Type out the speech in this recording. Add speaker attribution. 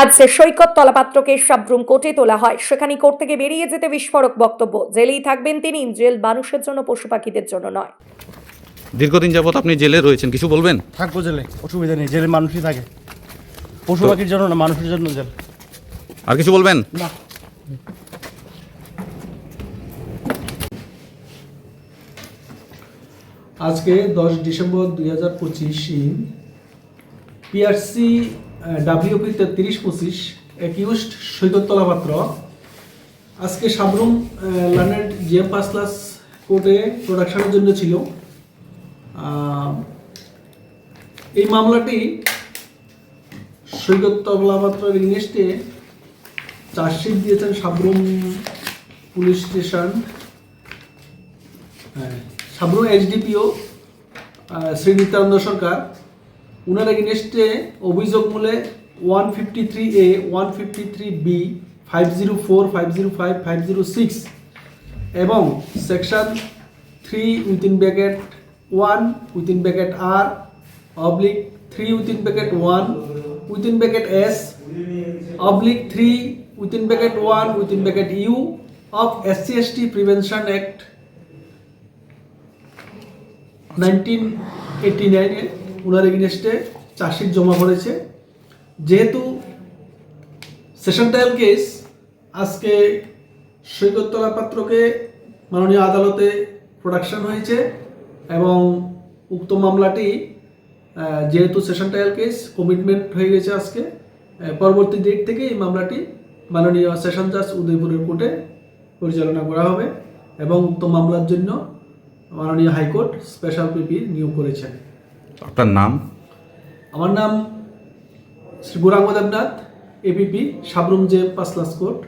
Speaker 1: আজ সৈকত তলাপাত্রকে সাব্রুম কোর্টে তোলা হয়। সেখানে কোর্ট থেকে বেরিয়ে যেতে বিস্ফোরক বক্তব্য। জেলেই থাকবেন তিনি জেল মানুষের জন্য পশু পাখিদের জন্য নয়।
Speaker 2: দীর্ঘদিন যাবত আপনি জেলে রয়েছেন কিছু বলবেন?
Speaker 3: থাকব জেলে অসুবিধা নেই জেলে মানুষই থাকে। পশু পাখির জন্য না মানুষের জন্য জেল।
Speaker 2: আর কিছু বলবেন?
Speaker 3: না।
Speaker 4: আজকে দশ ডিসেম্বর দুই হাজার পঁচিশ পিআরসি ডাব্লিউপি তেত্রিশ পঁচিশ, একিউস্ট সৈকতলা পাত্র আজকে সাবরুম লার্নেড জিএম পাস ক্লাস কোর্টে প্রোডাকশনের জন্য ছিল। এই মামলাটি সৈকতলা পাত্রের ইংলিশে চার্জশিট দিয়েছেন Sabroom police station Sabroom HDPO Shri Nityananda Sarkar. উনার এগেনস্টে অভিযোগ মূলে one fifty three A one fifty three B five zero four five zero five five zero six এবং section three within bracket one within bracket R oblique three within bracket one within bracket S oblique three within bracket one within bracket U of S C S T prevention act nineteen eighty নাইনে ওনার এগেনস্টে chargesheet জমা করেছে। যেহেতু session trial case, আজকে সৈকতলা পাত্রকে মাননীয় আদালতে প্রোডাকশন হয়েছে এবং উক্ত মামলাটি যেহেতু সেশন ট্রায়াল কেস কমিটমেন্ট হয়ে গেছে আজকে পরবর্তী ডেট থেকে এই মামলাটি মাননীয় সেশন জাজ উদয়পুরের কোর্টে পরিচালনা করা হবে এবং উক্ত মামলার জন্য মাননীয় হাইকোর্ট স্পেশাল পিপি নিয়োগ করেছেন।
Speaker 2: আপনার নাম?
Speaker 4: আমার নাম শ্রী গুরাঙ্গ দেবনাথ এপিপি সাবরুম জে পাসলাস কোর্ট।